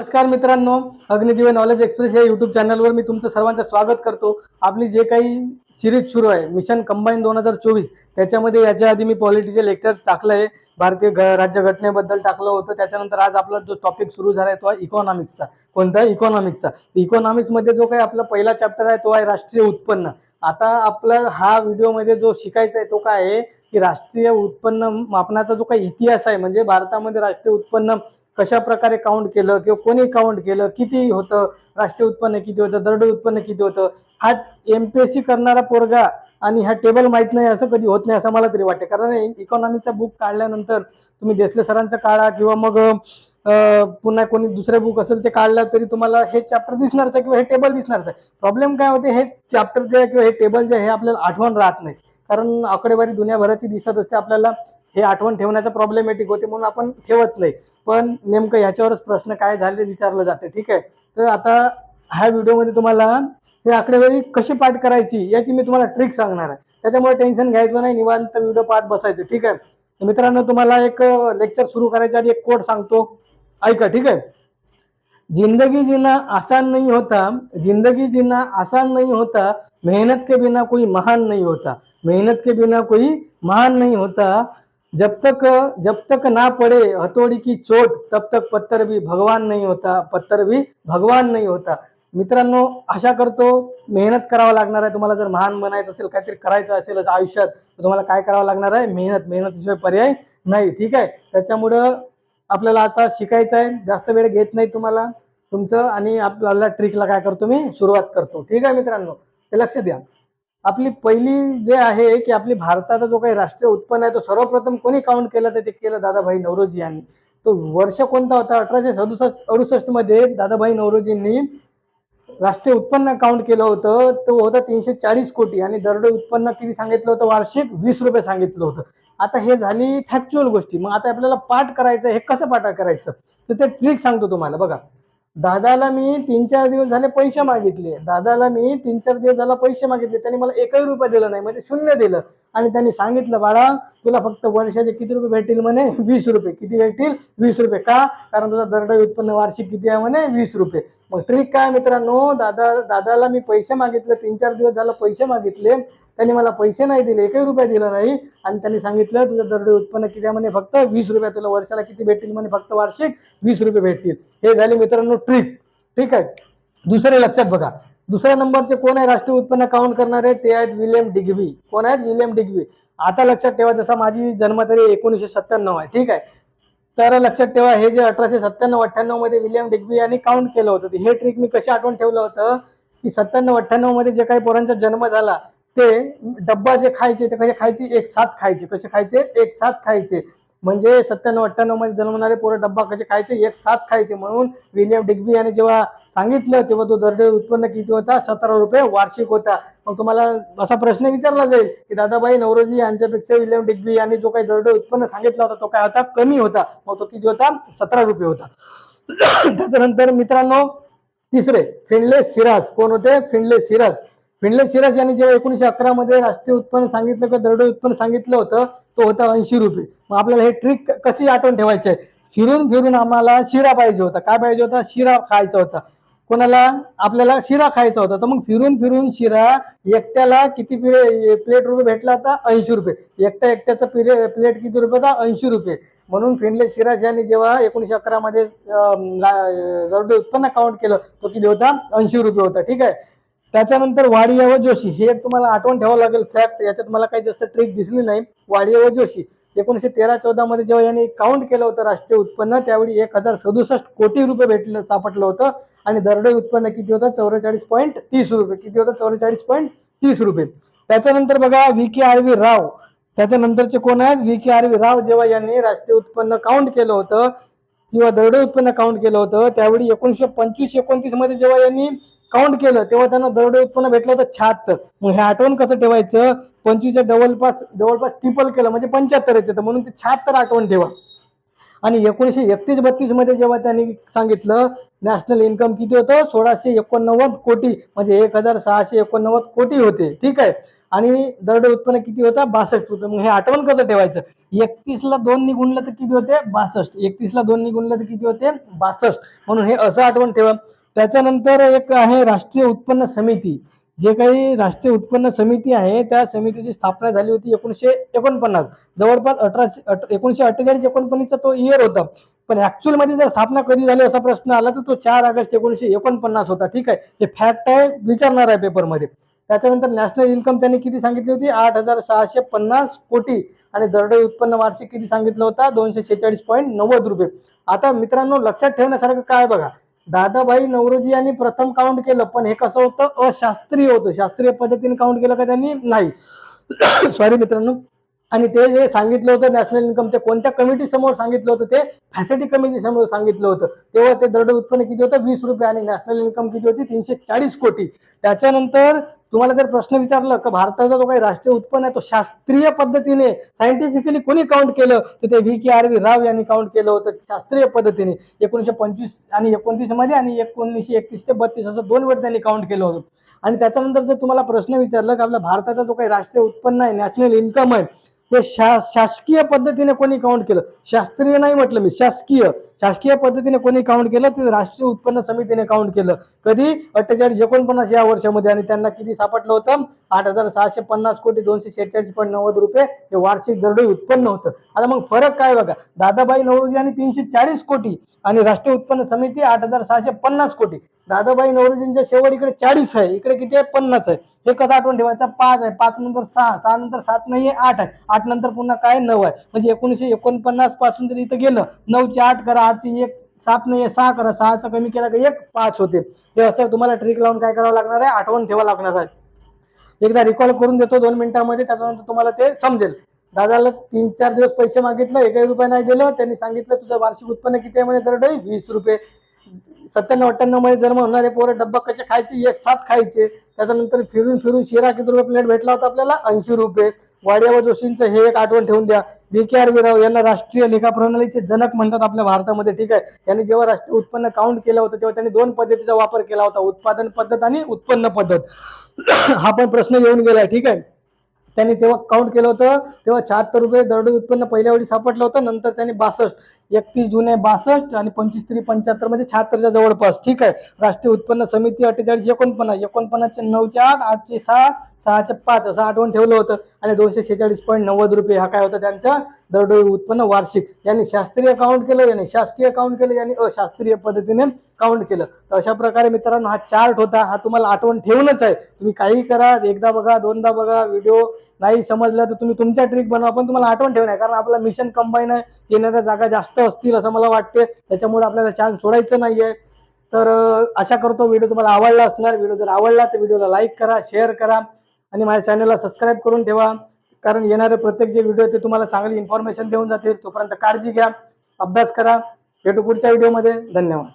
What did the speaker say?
नमस्कार मित्रांनो अग्निदिवे knowledge express या युट्यूब चॅनलवर मी तुमचं सर्वांचं स्वागत करतो. आपली जे काही सिरीज सुरू आहे मिशन कंबाईन दोन हजार चोवीस त्याच्यामध्ये याच्या आधी मी पॉलिटिकल लेक्चर टाकलं आहे. भारतीय घ राज्यघटनेबद्दल टाकलं होतं. त्याच्यानंतर आज आपला जो टॉपिक सुरू झाला आहे तो आहे इकॉनॉमिक्सचा कोणता? इकॉनॉमिक्सचा इकॉनॉमिक्समध्ये जो काही आपला पहिला चॅप्टर आहे तो आहे राष्ट्रीय उत्पन्न. आता आपला हा व्हिडिओमध्ये जो शिकायचा आहे तो काय आहे? की राष्ट्रीय उत्पन्न मापनाचा जो काही इतिहास आहे म्हणजे भारतामध्ये राष्ट्रीय उत्पन्न कशा प्रकारे काउंट केलं किंवा कोणी काउंट केलं किती होतं राष्ट्रीय उत्पन्न किती होतं दरडोई उत्पन्न किती होतं हा एम पी एस सी करणारा पोरगा आणि हा टेबल माहीत नाही असं कधी होत नाही असं मला तरी वाटते. कारण इकॉनॉमीचा बुक काढल्यानंतर तुम्ही देसले सरांचं काढा किंवा मग पुन्हा कोणी दुसरे बुक असेल ते काढलं तरी तुम्हाला हे चॅप्टर दिसणारच आहे किंवा हे टेबल दिसणारच आहे. प्रॉब्लेम काय होते हे चॅप्टर जे आहे किंवा हे टेबल जे आहे हे आपल्याला आठवण राहत नाही. कारण आकडेवारी दुनियाभराची दिसत असते आपल्याला हे आठवण ठेवण्याचा प्रॉब्लेमॅटिक होते म्हणून आपण ठेवत नाही पण नेमकं याच्यावरच प्रश्न काय झाले विचारलं जाते ठीक आहे? तर आता ह्या व्हिडिओमध्ये तुम्हाला हे आकडेवारी कशी पाठ करायची याची मी तुम्हाला ट्रिक सांगणार आहे. त्याच्यामुळे टेन्शन घ्यायचं नाही निवांत व्हिडिओ पाहत बसायचं ठीक आहे? मित्रांनो तुम्हाला एक लेक्चर सुरू करायच्या आधी एक कोड सांगतो. ऐका ठीक आहे? जिंदगी जीना आसान नहीं होता जिंदगी जीना आसान नहीं होता मेहनत के बिना कोई महान नहीं होता. मेहनत के बिना कोई महान नहीं होता जब तक जब तक ना पड़े हथोड़ी की चोट तब तक पत्थर भी भगवान नहीं होता पत्थर भी भगवान नहीं होता। मित्रांनो आशा करतो मेहनत करावं लागणार आहे. तुम्हाला जर महान बनायचं असेल काहीतरी करायचं असेल असं आयुष्यात तर तुम्हाला काय करावं लागणार आहे? मेहनत मेहनतीशिवाय पर्याय नाही ठीक आहे? त्याच्यामुळं आपल्याला आता शिकायचं आहे. जास्त वेळ घेत नाही तुम्हाला तुमचं आणि आपल्याला ट्रिकला काय करतो मी? सुरुवात करतो. ठीक आहे मित्रांनो? ते लक्ष द्या. आपली पहिली जे आहे की आपली भारताचा जो काही राष्ट्रीय उत्पन्न आहे तो सर्वप्रथम कोणी काउंट केलं तर ते केलं दादाभाई नवरोजी यांनी. तो वर्ष कोणता होता? अठराशे सदुसष्ट अडुसष्टमध्ये दादाभाई नवरोजींनी राष्ट्रीय उत्पन्न काउंट केलं होतं. तो होता तीनशे चाळीस कोटी आणि दरडोई उत्पन्न किती सांगितलं होतं? वार्षिक वीस रुपये सांगितलं होतं. आता हे झाली फॅक्च्युअल गोष्टी. मग आता आपल्याला पाठ करायचं हे कसं पाठ करायचं? तर ते ट्रिक सांगतो तुम्हाला. बघा. दादाला मी तीन चार दिवस झाले पैसे मागितले. दादाला मी तीन चार दिवस झाला पैसे मागितले. त्यांनी मला एकही रुपये दिलं नाही म्हणजे शून्य दिलं. आणि त्यांनी सांगितलं बाळा तुला फक्त वर्षाचे किती रुपये भेटतील म्हणे? वीस रुपये. किती भेटतील? वीस रुपये. का? कारण तुझा दरडोई उत्पन्न वार्षिक किती आहे म्हणे? वीस रुपये. मग ट्रिक काय मित्रांनो दादा दादाला मी पैसे मागितले तीन चार दिवस झाला पैसे मागितले. त्यांनी मला पैसे नाही दिले एकही रुपया दिला नाही. आणि त्यांनी सांगितलं तुझं दरडे उत्पन्न किती आहे? म्हणे फक्त वीस रुपये. तुला वर्षाला किती भेटतील म्हणे? फक्त वार्षिक वीस रुपये भेटतील. हे झाले मित्रांनो ट्रिक ठीक आहे? दुसरे लक्षात बघा. दुसऱ्या नंबरचे कोण आहे राष्ट्रीय उत्पन्न काउंट करणारे ते आहेत विलियम डिग्वी. कोण आहेत? William Digby. आता लक्षात ठेवा जसा माझी जन्मतारीख एकोणीसशे सत्त्याण्णव आहे. ठीक आहे? तर लक्षात ठेवा हे जे अठराशे सत्त्याण्णव अठ्ठ्याण्णवमध्ये विलियम डिग्बी यांनी काउंट केलं होतं. हे ट्रिक मी कशी आठवण ठेवलं होतं? की सत्त्याण्णव अठ्ठ्याण्णवमध्ये जे काही पोरांचा जन्म झाला ते डब्बा जे खायचे ते कसे खायचे? एक साथ खायचे. कसे खायचे? एक साथ खायचे. म्हणजे सत्त्याण्णव अठ्ठ्याण्णवमध्ये जन्मणारे पोरं डब्बा कसे खायचे? एक साथ खायचे. म्हणून विलियम डिग्बी याने जेव्हा सांगितलं तेव्हा तो दरडोई उत्पन्न किती होता? सतरा रुपये वार्षिक होता. मग तुम्हाला असा प्रश्न विचारला जाईल की दादाबाई नवरोजी यांच्यापेक्षा विलियम डिग्बी यांनी जो काही दरडोई उत्पन्न सांगितला होता तो काय होता? कमी होता. मग तो किती होता? सतरा रुपये होता. त्याच्यानंतर मित्रांनो तिसरे फिनले सिराज. कोण होते? फिनले सिराज. फिनले सिराज यांनी जेव्हा एकोणीशे अकरा मध्ये राष्ट्रीय उत्पन्न सांगितलं किंवा दरडोई उत्पन्न सांगितलं होतं तो होता ऐंशी रुपये. मग आपल्याला हे ट्रिक कशी आठवण ठेवायची आहे? फिरून फिरून आम्हाला शिरा पाहिजे होता. काय पाहिजे होता? शिरा खायचा होता. कोणाला? आपल्याला शिरा खायचा होता. तर मग फिरून फिरून शिरा एकट्याला किती प्लेट रुपये भेटला होता? ऐंशी रुपये. एकट्या एकट्याचा पिरे प्लेट किती रुपये होता? ऐंशी रुपये. म्हणून फिनले सिराज यांनी जेव्हा एकोणीशे अकरा मध्ये उत्पन्न काउंट केलं तो किती होता? ऐंशी रुपये होता. ठीक आहे? त्याच्यानंतर वाडिया व जोशी. हे एक तुम्हाला आठवण ठेवावं लागेल फॅक्ट याच्यात मला काही जास्त ट्रिक दिसली नाही. वाडिया व जोशी. एकोणीसशे तेरा चौदा मध्ये जेव्हा यांनी काउंट केलं होतं राष्ट्रीय उत्पन्न त्यावेळी एक हजार सदुसष्ट कोटी रुपये भेटलं सापडलं होतं. आणि दरडोई उत्पन्न किती होतं? चौवेचाळीस पॉईंट तीस रुपये. किती होतं? चौवेचाळीस पॉईंट तीस रुपये. त्याच्यानंतर बघा V K R V Rao. त्याच्यानंतरचे कोण आहेत? V K R V Rao जेव्हा यांनी राष्ट्रीय उत्पन्न काउंट केलं होतं किंवा दरडोई उत्पन्न काउंट केलं होतं त्यावेळी एकोणीसशे पंचवीस एकोणतीसमध्ये जेव्हा यांनी काउंट केलं तेव्हा त्यांना दरडोई उत्पन्न भेटलं होतं शहात्तर. मग हे आठवण कसं ठेवायचं? पंचवीसच्या जवळपास जवळपास ट्रिपल केलं म्हणजे पंच्याहत्तर येते म्हणून ते शहात्तर आठवण ठेवा. आणि एकोणीसशे एकतीस बत्तीसमध्ये जेव्हा त्यांनी सांगितलं नॅशनल इन्कम किती होतं? सोळाशे एकोणनव्वद कोटी म्हणजे एक हजार सहाशे एकोणनव्वद कोटी होते. ठीक आहे? आणि दरडोई उत्पन्न किती होतं? बासष्ट होतं. मग हे आठवण कसं ठेवायचं? एकतीसला दोन गुणलं तर किती होते? बासष्ट. एकतीसला दोन गुणलं तर किती होते? बासष्ट. म्हणून हे असं आठवण ठेवा. त्याच्यानंतर एक आहे राष्ट्रीय उत्पन्न समिती. जे काही राष्ट्रीय उत्पन्न समिती आहे त्या समितीची स्थापना झाली होती एकोणीसशे एकोणपन्नास. जवळपास अठराशे अठ एकोणीसशे अठ्ठेचाळीस एकोणपन्नासचा तो इयर होता. पण ऍक्च्युअलमध्ये जर स्थापना कधी झाली असा प्रश्न आला तर तो चार ऑगस्ट एकोणीसशे एकोणपन्नास होता. ठीक आहे? हे फॅक्ट आहे विचारणार आहे पेपरमध्ये त्याच्यानंतर नॅशनल इन्कम त्यांनी किती सांगितली होती? आठ हजार सहाशे पन्नास कोटी. आणि दरडोई उत्पन्न वार्षिक किती सांगितलं होता? दोनशे शेहेचाळीस पॉईंट नव्वद रुपये. आता मित्रांनो लक्षात ठेवण्यासारखं काय बघा? दादाबाई नवरोजी यांनी प्रथम काउंट केलं पण हे कसं होतं? अशास्त्रीय होतं. शास्त्रीय पद्धतीने काउंट केलं का त्यांनी? नाही. सॉरी मित्रांनो. आणि ते जे सांगितलं होतं नॅशनल इन्कम ते कोणत्या कमिटी समोर सांगितलं होतं? ते फॅसिलिटी कमिटी समोर सांगितलं होतं. तेव्हा ते दरड उत्पन्न किती होतं? वीस रुपये आणि नॅशनल इन्कम किती होती? तीनशे चाळीस कोटी. त्याच्यानंतर तुम्हाला जर प्रश्न विचारलं का भारताचा जो काही राष्ट्रीय उत्पन्न आहे तो शास्त्रीय पद्धतीने सायंटिफिकली कोणी काउंट केलं? तर ते V K R V Rao यांनी काउंट केलं होतं शास्त्रीय पद्धतीने. एकोणीसशे पंचवीस आणि एकोणतीसमध्ये आणि एकोणीसशे एकतीस ते बत्तीस असं दोन वेळ त्यांनी काउंट केलं होतं. आणि त्याच्यानंतर जर तुम्हाला प्रश्न विचारला की आपल्या भारताचा जो काही राष्ट्रीय उत्पन्न आहे नॅशनल इन्कम आहे ते शा शासकीय पद्धतीने कोणी काउंट केलं? शास्त्रीय नाही म्हटलं मी शासकीय. शासकीय पद्धतीने कोणी काउंट केलं? ते राष्ट्रीय उत्पन्न समितीने काउंट केलं. कधी? अठ्ठेचाळीस एकोणपन्नास या वर्षामध्ये आणि त्यांना किती सापडलं होतं? आठ हजार सहाशे पन्नास कोटी दोनशे शेहेचाळीस पॉईंट नव्वद रुपये हे वार्षिक दरडोई उत्पन्न होतं. आता मग फरक काय बघा? दादाबाई नवरोजी यांनी तीनशे चाळीस कोटी आणि राष्ट्रीय उत्पन्न समिती आठ हजार सहाशे पन्नास कोटी. दादाबाई नवरोजींच्या शेवट इकडे चाळीस आहे इकडे किती आहे? पन्नास आहे. हे कसं आठवण ठेवायचं पाच आहे पाच नंतर सहा सहा नंतर सात नाही आहे आठ आहे. आठ नंतर पुन्हा काय? नऊ आहे. म्हणजे एकोणीसशे एकोणपन्नासपासून जर इथं गेलं नऊचे आठ करा आठची एक सात नाही आहे सहा करा सहाचा कमी केला का एक? पाच होते. हे असं तुम्हाला ट्रिक लावून काय करावं लागणार आहे? आठवण ठेवा लागणार आहे. एकदा रिकॉल करून देतो दोन मिनिटांमध्ये त्याच्यानंतर तुम्हाला ते समजेल. दादाला तीन चार दिवस पैसे मागितलं एकही रुपये नाही दिलं त्यांनी सांगितलं तुझं वार्षिक उत्पन्न किती आहे? म्हणे दरडोई वीस रुपये. सत्त्याण्णव अठ्ठ्याण्णवमध्ये जन्म होणारे पोरं डब्बा कसे खायचे? एक साथ खायचे. त्याच्यानंतर फिरून फिरून शिरा किती रुपये प्लेट भेटला होता आपल्याला? ऐंशी रुपये. वाडिया व जोशींचं हे एक आठवण ठेवून द्या. बी के आर राव यांना राष्ट्रीय लेखा प्रणालीचे जनक म्हणतात आपल्या भारतामध्ये ठीक आहे? त्यांनी जेव्हा राष्ट्रीय उत्पन्न काउंट केलं होतं तेव्हा त्यांनी दोन पद्धतीचा वापर केला होता उत्पादन पद्धत आणि उत्पन्न पद्धत. हा पण प्रश्न येऊन गेलाय ठीक आहे? त्यांनी तेव्हा काउंट केलं होतं तेव्हा शहात्तर रुपये दरडोई उत्पन्न पहिल्या वेळी सापडलं होतं नंतर त्यांनी बासष्ट एकतीस जुने बासष्ट आणि पंचवीस तरी पंच्याहत्तर म्हणजे शहात्तरच्या जवळपास. ठीक आहे? राष्ट्रीय उत्पन्न समिती अठ्ठेचाळीस एकोणपन्नास एकोणपन्नासचे नऊचे आठ आठचे सहा सहाचे पाच असं आठवण ठेवलं होतं. आणि दोनशे शेहेचाळीस पॉईंट नव्वद रुपये हा काय होता त्यांचा? दरडोई उत्पन्न वार्षिक. यांनी शास्त्रीय काउंट केलं यांनी शासकीय काउंट केलं यांनी अशास्त्रीय पद्धतीने काउंट केलं. तर अशा प्रकारे मित्रांनो हा चार्ट होता. हा तुम्हाला आठवण ठेवूनच आहे. तुम्ही काही करा एकदा बघा दोनदा बघा व्हिडिओ नाही समजलं तर तुम्ही तुमच्या ट्रिक बनवा पण तुम्हाला आठवण ठेवणार कारण आपला मिशन कंबाईन आहे येणाऱ्या जागा जास्त असतील असं मला वाटते. त्याच्यामुळे आपल्याला चान्स सोडायचं नाही आहे तर आशा करतो व्हिडिओ तुम्हाला आवडला असणार. व्हिडिओ जर आवडला तर व्हिडिओला लाईक करा शेअर करा आणि माझ्या चॅनलला सबस्क्राईब करून ठेवा. कारण येणारे प्रत्येक जे व्हिडिओ ते तुम्हाला चांगली इन्फॉर्मेशन देऊन जातील. तोपर्यंत काळजी घ्या अभ्यास करा. भेटू पुढच्या व्हिडिओमध्ये धन्यवाद.